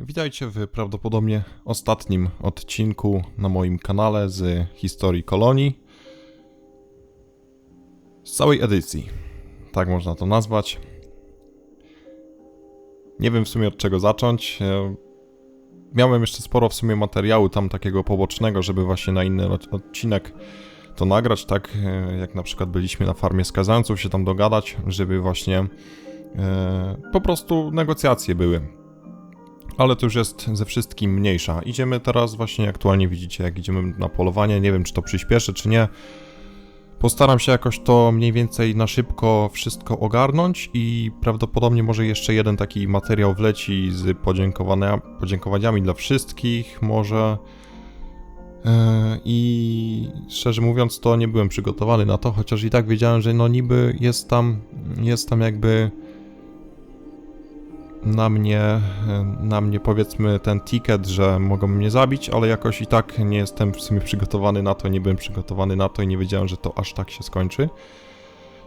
Witajcie w prawdopodobnie ostatnim odcinku na moim kanale z historii kolonii. Z całej edycji. Tak można to nazwać. Nie wiem w sumie od czego zacząć. E, Miałem jeszcze sporo w sumie materiału tam takiego pobocznego, żeby właśnie na inny od- odcinek to nagrać, tak e, jak na przykład byliśmy na farmie skazańców, się tam dogadać, żeby właśnie e, po prostu negocjacje były ale to już jest ze wszystkim mniejsza. Idziemy teraz właśnie, aktualnie widzicie, jak idziemy na polowanie, nie wiem czy to przyspieszy, czy nie. Postaram się jakoś to mniej więcej na szybko wszystko ogarnąć i prawdopodobnie może jeszcze jeden taki materiał wleci z podziękowania, podziękowaniami dla wszystkich, może... Yy, I szczerze mówiąc, to nie byłem przygotowany na to, chociaż i tak wiedziałem, że no niby jest tam, jest tam jakby na mnie, na mnie powiedzmy ten ticket, że mogą mnie zabić, ale jakoś i tak nie jestem w sumie przygotowany na to, nie byłem przygotowany na to i nie wiedziałem, że to aż tak się skończy.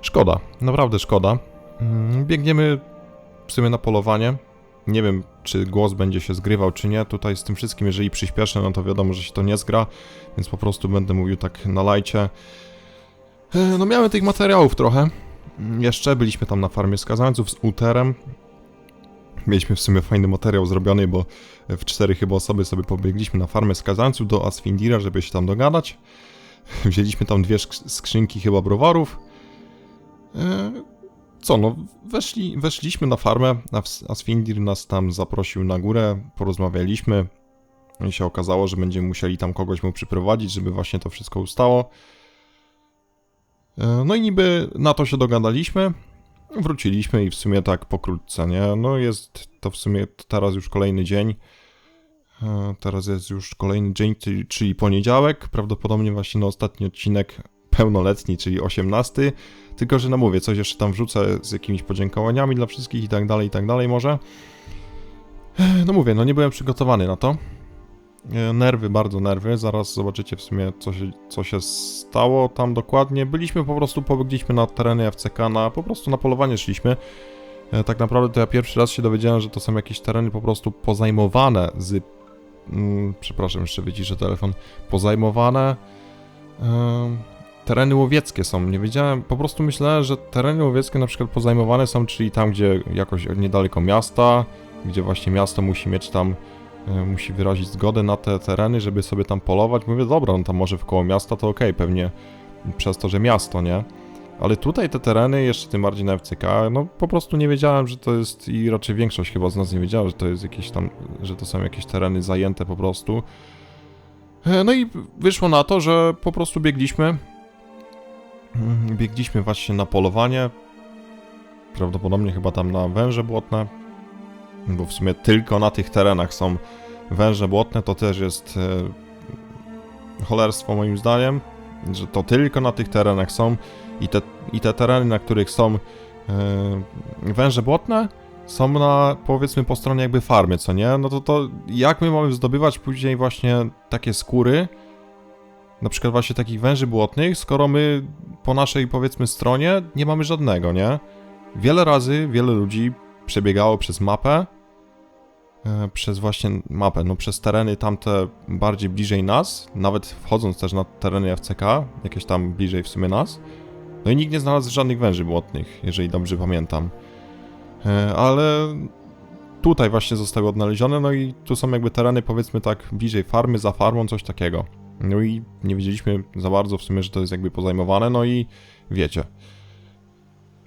Szkoda, naprawdę szkoda. Mm, Biegniemy w sumie na polowanie. Nie wiem, czy głos będzie się zgrywał, czy nie. Tutaj z tym wszystkim, jeżeli przyspieszę, no to wiadomo, że się to nie zgra, więc po prostu będę mówił tak na lajcie. E, No miałem tych materiałów trochę. Mm, Jeszcze byliśmy tam na farmie skazańców z Uterem. Mieliśmy w sumie fajny materiał zrobiony, bo w cztery chyba osoby sobie pobiegliśmy na farmę skazańców do Asfindira, żeby się tam dogadać. Wzięliśmy tam dwie skrzynki chyba browarów. E, Co no, weszli, weszliśmy na farmę, Asfindir nas tam zaprosił na górę, porozmawialiśmy. I się okazało, że będziemy musieli tam kogoś mu przyprowadzić, żeby właśnie to wszystko ustało. E, No i niby na to się dogadaliśmy. Wróciliśmy i w sumie tak pokrótce, nie? No jest to w sumie teraz już kolejny dzień. E, Teraz jest już kolejny dzień, czyli- poniedziałek. Prawdopodobnie właśnie na ostatni odcinek pełnoletni, czyli 18. Tylko, że no mówię, coś jeszcze tam wrzucę z jakimiś podziękowaniami dla wszystkich i tak dalej, i tak dalej może. E, No mówię, no nie byłem przygotowany na to. E, Nerwy, bardzo nerwy. Zaraz zobaczycie w sumie, co się, co się stało tam dokładnie. Byliśmy po prostu, pobiegliśmy na tereny FCK, na, po prostu na polowanie szliśmy. E, Tak naprawdę to ja pierwszy raz się dowiedziałem, że to są jakieś tereny po prostu pozajmowane z... Mm, przepraszam, jeszcze wyciszę telefon. Pozajmowane... em, tereny łowieckie są. Nie wiedziałem, po prostu myślałem, że tereny łowieckie na przykład pozajmowane są, czyli tam, gdzie jakoś niedaleko miasta, gdzie właśnie miasto musi mieć tam musi wyrazić zgodę na te tereny, żeby sobie tam polować. Mówię, dobra, no tam może w koło miasta to okej, pewnie przez to, że miasto, nie? Ale tutaj te tereny, jeszcze tym bardziej na FCK, no po prostu nie wiedziałem, że to jest i raczej większość chyba z nas nie wiedziała, że to jest jakieś tam, że to są jakieś tereny zajęte po prostu. E, No i wyszło na to, że po prostu biegliśmy. Mm, Biegliśmy właśnie na polowanie. Prawdopodobnie chyba tam na węże błotne. Bo w sumie tylko na tych terenach są węże błotne, to też jest e, cholerstwo moim zdaniem, że to tylko na tych terenach są i te, i te tereny, na których są e, węże błotne, są na, powiedzmy, po stronie jakby farmy, co nie? No to to jak my mamy zdobywać później właśnie takie skóry, na przykład właśnie takich węży błotnych, skoro my po naszej, powiedzmy, stronie nie mamy żadnego, nie? Wiele razy, wiele ludzi przebiegało przez mapę, e, przez właśnie mapę, no przez tereny tamte bardziej bliżej nas, nawet wchodząc też na tereny FCK, jakieś tam bliżej w sumie nas. No i nikt nie znalazł żadnych węży błotnych, jeżeli dobrze pamiętam. E, Ale tutaj właśnie zostały odnalezione, no i tu są jakby tereny powiedzmy tak bliżej farmy, za farmą, coś takiego. No i nie wiedzieliśmy za bardzo w sumie, że to jest jakby pozajmowane, no i wiecie.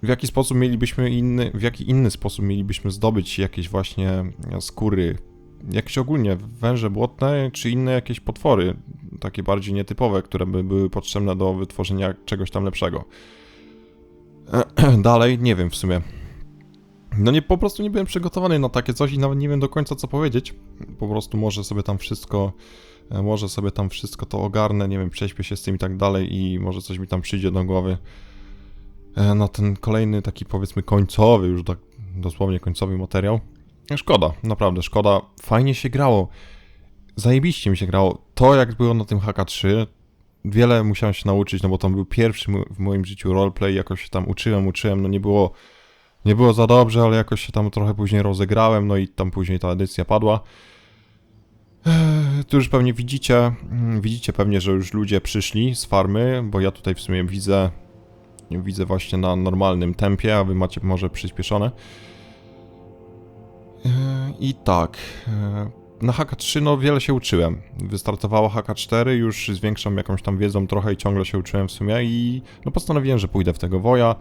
W jaki sposób mielibyśmy inny, w jaki inny sposób mielibyśmy zdobyć jakieś właśnie skóry, jakieś ogólnie węże błotne, czy inne jakieś potwory, takie bardziej nietypowe, które by były potrzebne do wytworzenia czegoś tam lepszego. Dalej, nie wiem w sumie. No nie, po prostu nie byłem przygotowany na takie coś i nawet nie wiem do końca co powiedzieć. Po prostu może sobie tam wszystko, e, może sobie tam wszystko to ogarnę, nie wiem, prześpię się z tym i tak dalej i może coś mi tam przyjdzie do głowy na ten kolejny taki powiedzmy końcowy, już tak dosłownie końcowy materiał. Szkoda, naprawdę szkoda. Fajnie się grało. Zajebiście mi się grało. To jak było na tym HK3, wiele musiałem się nauczyć, no bo to był pierwszy w moim życiu roleplay, jakoś się tam uczyłem, uczyłem, no nie było nie było za dobrze, ale jakoś się tam trochę później rozegrałem, no i tam później ta edycja padła. Tu już pewnie widzicie, mm, widzicie pewnie, że już ludzie przyszli z farmy, bo ja tutaj w sumie widzę, widzę właśnie na normalnym tempie, a wy macie może przyspieszone. Eee, I tak, eee, na HK3 no wiele się uczyłem. Wystartowała HK4, już z większą jakąś tam wiedzą trochę i ciągle się uczyłem w sumie i no postanowiłem, że pójdę w tego woja.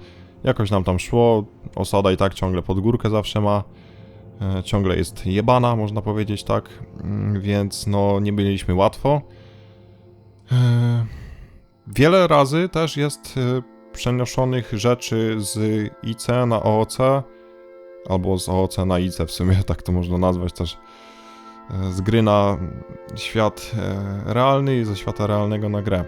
Jakoś nam tam szło, osada i tak ciągle pod górkę zawsze ma. E, ciągle jest jebana, można powiedzieć tak, Mm, więc no nie byliśmy łatwo. E, Wiele razy też jest e, przenoszonych rzeczy z IC na OOC, albo z OOC na IC w sumie, tak to można nazwać też. E, Z gry na świat e, realny i ze świata realnego na grę.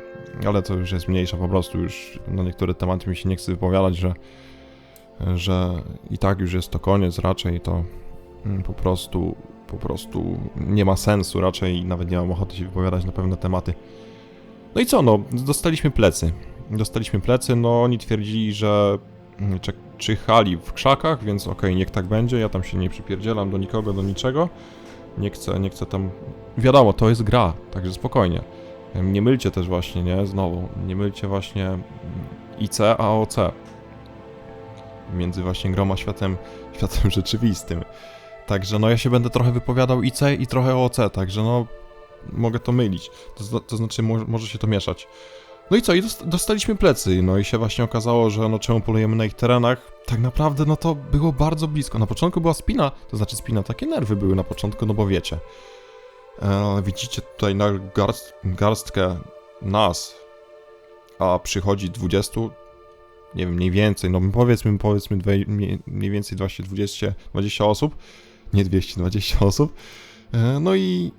Ale to już jest mniejsza, po prostu już na niektóre tematy mi się nie chce wypowiadać, że, że i tak już jest to koniec raczej, to mm, po prostu, po prostu nie ma sensu raczej, nawet nie mam ochoty się wypowiadać na pewne tematy. No i co, no, dostaliśmy plecy. Dostaliśmy plecy, no oni twierdzili, że mm, czyhali w krzakach, więc okej, niech tak będzie, ja tam się nie przypierdzielam do nikogo, do niczego. Nie chcę, nie chcę tam... Wiadomo, to jest gra, także spokojnie. Nie mylcie też właśnie, nie? Znowu, nie mylcie właśnie mm, IC a OC. Między właśnie grą a światem, światem rzeczywistym. Także no ja się będę trochę wypowiadał IC i trochę OC, także no mogę to mylić. To, to znaczy mo- może się to mieszać. No i co? I dost- dostaliśmy plecy, no i się właśnie okazało, że no czemu polujemy na ich terenach? Tak naprawdę no to było bardzo blisko. Na początku była spina, to znaczy spina, takie nerwy były na początku, no bo wiecie. E, widzicie tutaj na garst, garstkę nas, a przychodzi 20, nie wiem, mniej więcej, no powiedzmy, powiedzmy dwie, mniej, mniej więcej 20, 20, 20 osób, nie 220 osób. E, no i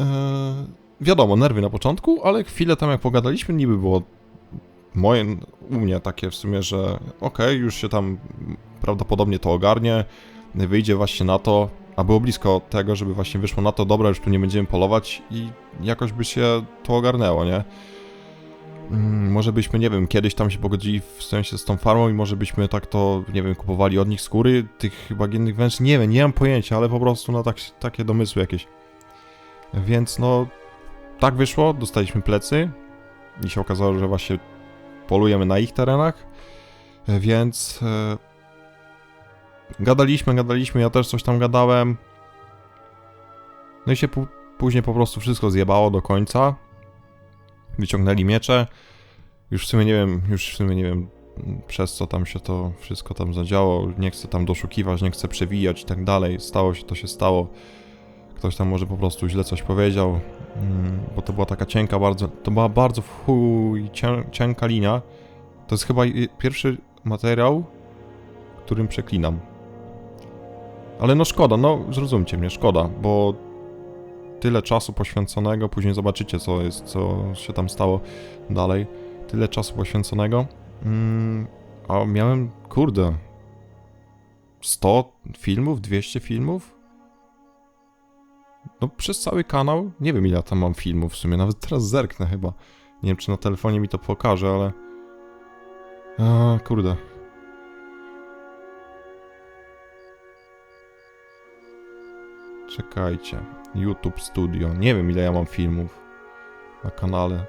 e, wiadomo, nerwy na początku, ale chwilę tam jak pogadaliśmy, niby było moje, u mnie takie w sumie, że okej, już się tam prawdopodobnie to ogarnie, wyjdzie właśnie na to, a było blisko tego, żeby właśnie wyszło na to, dobra, już tu nie będziemy polować i jakoś by się to ogarnęło, nie? Mm, Może byśmy, nie wiem, kiedyś tam się pogodzili w sensie z tą farmą i może byśmy tak to, nie wiem, kupowali od nich skóry tych bagiennych węży, nie wiem, nie mam pojęcia, ale po prostu no tak, takie domysły jakieś. Więc no, tak wyszło, dostaliśmy plecy i się okazało, że właśnie polujemy na ich terenach, e, więc e, gadaliśmy, gadaliśmy, ja też coś tam gadałem. No i się później po prostu wszystko zjebało do końca. Wyciągnęli miecze. Już w sumie nie wiem, już w sumie nie wiem przez co tam się to wszystko tam zadziało. Nie chcę tam doszukiwać, nie chcę przewijać i tak dalej. Stało się, to się stało. Ktoś tam może po prostu źle coś powiedział, bo to była taka cienka bardzo, to była bardzo chuj cienka linia. To jest chyba pierwszy materiał, którym przeklinam. Ale no szkoda, no zrozumcie mnie, szkoda, bo tyle czasu poświęconego, później zobaczycie co jest, co się tam stało dalej. Tyle czasu poświęconego. Mm, a miałem, kurde, 100 filmów, 200 filmów? No przez cały kanał, nie wiem ile tam mam filmów w sumie, nawet teraz zerknę chyba. Nie wiem czy na telefonie mi to pokaże, ale... A, kurde. Czekajcie. YouTube Studio. Nie wiem ile ja mam filmów na kanale.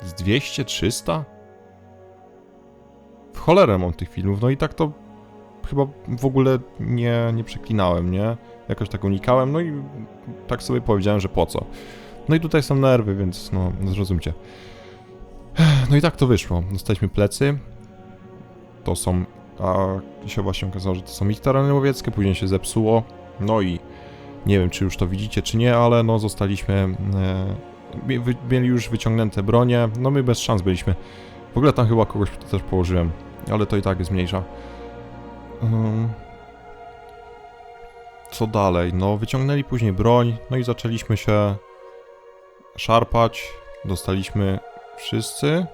Z 200, 300? W cholerę mam tych filmów, no i tak to chyba w ogóle nie, nie przeklinałem, nie? Jakoś tak unikałem, no i tak sobie powiedziałem, że po co. No i tutaj są nerwy, więc no, zrozumcie. No i tak to wyszło. Dostaliśmy plecy. To są, a się właśnie okazało, że to są ich tereny łowieckie, później się zepsuło. No i nie wiem, czy już to widzicie, czy nie, ale no zostaliśmy, e, wy- mieli już wyciągnięte bronie, no my bez szans byliśmy. W ogóle tam chyba kogoś też położyłem, ale to i tak jest mniejsza. Co dalej? No, wyciągnęli później broń, no i zaczęliśmy się szarpać. Dostaliśmy wszyscy.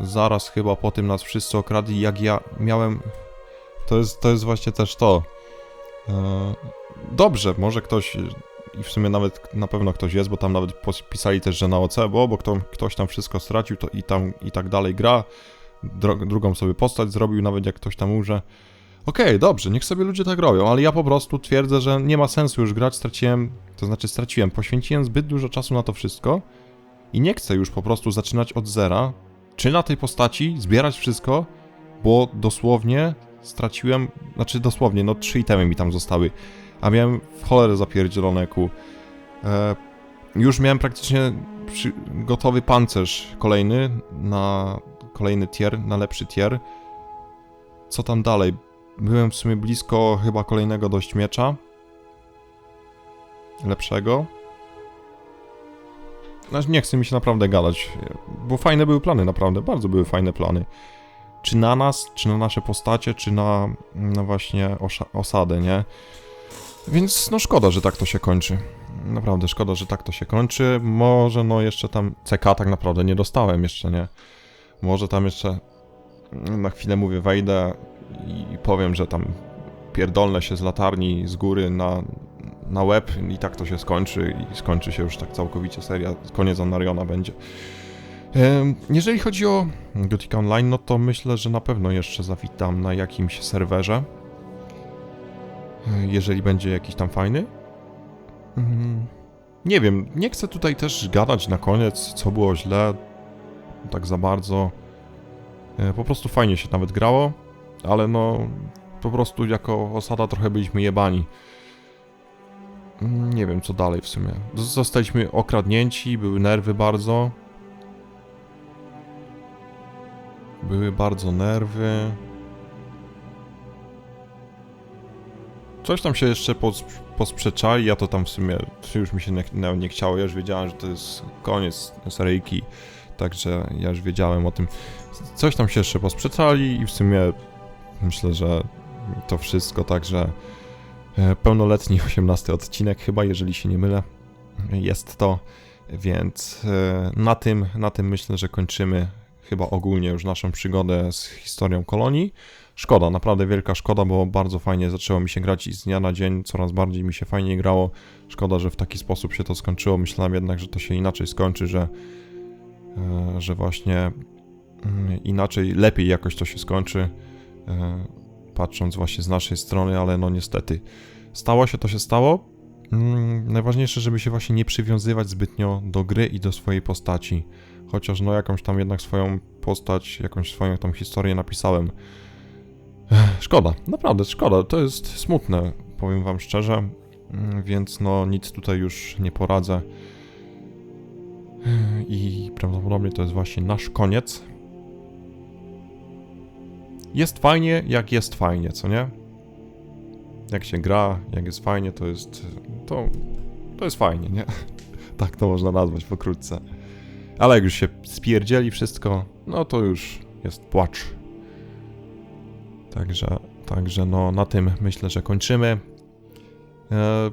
Zaraz chyba po tym nas wszyscy okradli, jak ja miałem. To jest, to jest właśnie też to. E, Dobrze, może ktoś. I w sumie nawet na pewno ktoś jest, bo tam nawet pisali też, że na OC, bo, bo kto, ktoś tam wszystko stracił to i tam i tak dalej gra. drugą sobie postać zrobił, nawet jak ktoś tam umrze. Okej, dobrze, niech sobie ludzie tak robią, ale ja po prostu twierdzę, że nie ma sensu już grać, straciłem, to znaczy straciłem, poświęciłem zbyt dużo czasu na to wszystko i nie chcę już po prostu zaczynać od zera, czy na tej postaci, zbierać wszystko, bo dosłownie straciłem, znaczy dosłownie, no trzy itemy mi tam zostały, a miałem w cholerę zapierdzielone ku. E, już miałem praktycznie przy, gotowy pancerz kolejny na kolejny tier, na lepszy tier. Co tam dalej? Byłem w sumie blisko chyba kolejnego dość miecza. Lepszego. Znaczy nie chce mi się naprawdę gadać, bo fajne były plany, naprawdę, bardzo były fajne plany. Czy na nas, czy na nasze postacie, czy na, na właśnie osadę, nie? Więc no szkoda, że tak to się kończy. Naprawdę szkoda, że tak to się kończy. Może no jeszcze tam CK tak naprawdę nie dostałem jeszcze, nie? Może tam jeszcze na chwilę mówię wejdę i powiem, że tam pierdolnę się z latarni z góry na, na łeb i tak to się skończy i skończy się już tak całkowicie seria, koniec Anariona będzie. Jeżeli chodzi o Gothica Online, no to myślę, że na pewno jeszcze zawitam na jakimś serwerze. E, Jeżeli będzie jakiś tam fajny. Mm, Nie wiem, nie chcę tutaj też gadać na koniec, co było źle, tak za bardzo. E, Po prostu fajnie się nawet grało, ale no, po prostu jako osada trochę byliśmy jebani. Nie wiem, co dalej w sumie. Zostaliśmy okradnięci, były nerwy bardzo. Były bardzo nerwy. Coś tam się jeszcze pos, posprzeczali, ja to tam w sumie już mi się nie, nie chciało, ja już wiedziałem, że to jest koniec seryjki, także ja już wiedziałem o tym. Coś tam się jeszcze posprzeczali i w sumie myślę, że to wszystko, także e, pełnoletni 18 odcinek chyba, jeżeli się nie mylę, jest to, więc e, na tym, na tym myślę, że kończymy chyba ogólnie już naszą przygodę z historią kolonii. Szkoda, naprawdę wielka szkoda, bo bardzo fajnie zaczęło mi się grać i z dnia na dzień coraz bardziej mi się fajnie grało. Szkoda, że w taki sposób się to skończyło. Myślałem jednak, że to się inaczej skończy, że, e, że właśnie mm, inaczej, lepiej jakoś to się skończy, patrząc właśnie z naszej strony, ale no niestety stało się, to się stało. Mm, Najważniejsze, żeby się właśnie nie przywiązywać zbytnio do gry i do swojej postaci. Chociaż no jakąś tam jednak swoją postać, jakąś swoją tam historię napisałem. Szkoda, naprawdę szkoda, to jest smutne, powiem wam szczerze, Mm, więc no nic tutaj już nie poradzę. I prawdopodobnie to jest właśnie nasz koniec. Jest fajnie, jak jest fajnie, co nie? Jak się gra, jak jest fajnie, to jest. To, to jest fajnie, nie? Tak to można nazwać pokrótce. Ale jak już się spierdzieli wszystko, no to już jest płacz. Także, także no na tym myślę, że kończymy. E,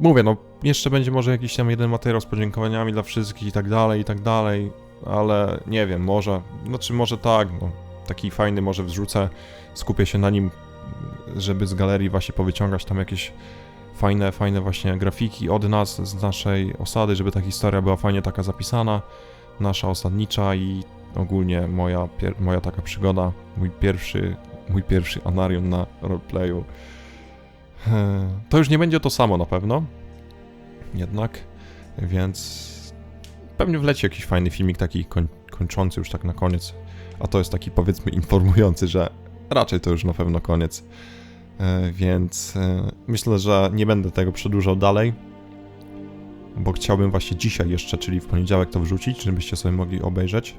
mówię, no jeszcze będzie może jakiś tam jeden materiał z podziękowaniami dla wszystkich i tak dalej, i tak dalej, ale nie wiem, może, znaczy może tak, no, taki fajny może wrzucę, skupię się na nim, żeby z galerii właśnie powyciągać tam jakieś fajne, fajne właśnie grafiki od nas, z naszej osady, żeby ta historia była fajnie taka zapisana, nasza osadnicza i ogólnie moja, moja taka przygoda, mój pierwszy, mój pierwszy Anarion na roleplayu. E, To już nie będzie to samo na pewno, jednak, więc pewnie wleci jakiś fajny filmik taki koń, kończący już tak na koniec, a to jest taki powiedzmy informujący, że raczej to już na pewno koniec. E, Więc e, myślę, że nie będę tego przedłużał dalej, bo chciałbym właśnie dzisiaj jeszcze, czyli w poniedziałek to wrzucić, żebyście sobie mogli obejrzeć.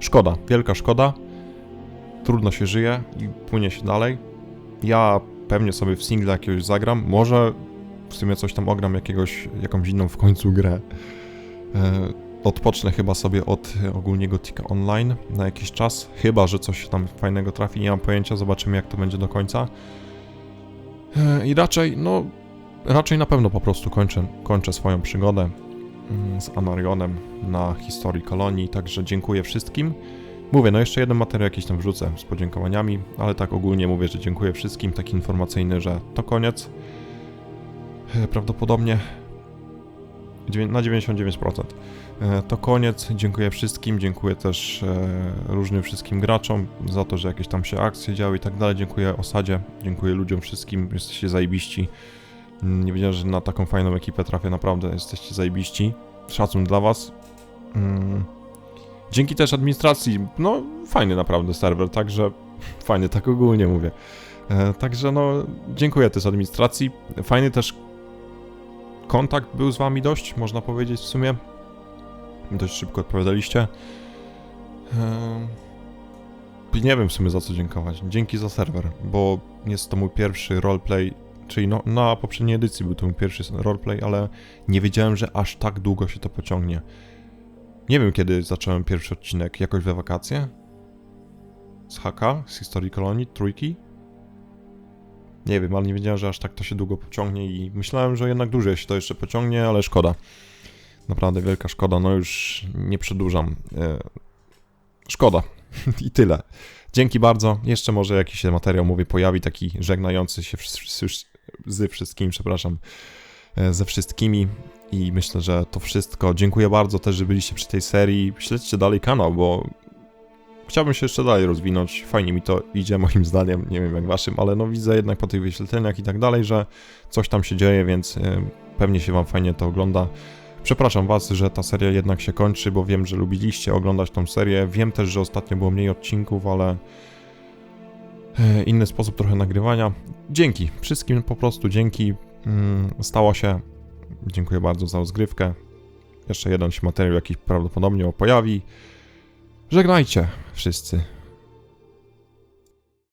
Szkoda, wielka szkoda. Trudno się żyje i płynie się dalej. Ja pewnie sobie w singla jakiegoś zagram, może w sumie coś tam ogram, jakiegoś, jakąś inną w końcu grę. Odpocznę chyba sobie od e, ogólnie Gothica Online na jakiś czas, chyba, że coś tam fajnego trafi, nie mam pojęcia, zobaczymy jak to będzie do końca. E, I raczej, no, raczej na pewno po prostu kończę, kończę swoją przygodę mm, z Anarionem na historii kolonii, także dziękuję wszystkim. Mówię, no jeszcze jeden materiał jakiś tam wrzucę z podziękowaniami, ale tak ogólnie mówię, że dziękuję wszystkim, taki informacyjny, że to koniec. E, Prawdopodobnie. Na 99%. E, To koniec. Dziękuję wszystkim. Dziękuję też e, różnym wszystkim graczom za to, że jakieś tam się akcje działy i tak dalej. Dziękuję osadzie. Dziękuję ludziom wszystkim. Jesteście zajebiści. Mm, Nie wiedziałem, że na taką fajną ekipę trafię. Naprawdę jesteście zajebiści. Szacun dla was. Mm. Dzięki też administracji. No, fajny naprawdę serwer, także fajny, tak ogólnie mówię. E, Także no, dziękuję też administracji. Fajny też kontakt był z wami dość, można powiedzieć w sumie. Dość szybko odpowiadaliście. Ehm, Nie wiem w sumie za co dziękować. Dzięki za serwer, bo jest to mój pierwszy roleplay, czyli no, na poprzedniej edycji był to mój pierwszy roleplay, ale nie wiedziałem, że aż tak długo się to pociągnie. Nie wiem kiedy zacząłem pierwszy odcinek, jakoś we wakacje? Z HK? Z historii kolonii? Trójki? Nie wiem, ale nie wiedziałem, że aż tak to się długo pociągnie i myślałem, że jednak dłużej się to jeszcze pociągnie, ale szkoda. Naprawdę wielka szkoda, no już nie przedłużam. E, Szkoda. I tyle. Dzięki bardzo. Jeszcze może jakiś materiał, mówię, pojawi, taki żegnający się ze wszystkim, przepraszam, e, ze wszystkimi. I myślę, że to wszystko. Dziękuję bardzo też, że byliście przy tej serii. Śledźcie dalej kanał, bo chciałbym się jeszcze dalej rozwinąć. Fajnie mi to idzie, moim zdaniem. Nie wiem jak waszym, ale no widzę jednak po tych wyświetleniach i tak dalej, że coś tam się dzieje, więc e, pewnie się wam fajnie to ogląda. Przepraszam was, że ta seria jednak się kończy, bo wiem, że lubiliście oglądać tą serię. Wiem też, że ostatnio było mniej odcinków, ale e, inny sposób trochę nagrywania. Dzięki wszystkim, po prostu dzięki. Mm, Stało się. Dziękuję bardzo za rozgrywkę. Jeszcze jeden materiał jakiś prawdopodobnie pojawi. Żegnajcie wszyscy.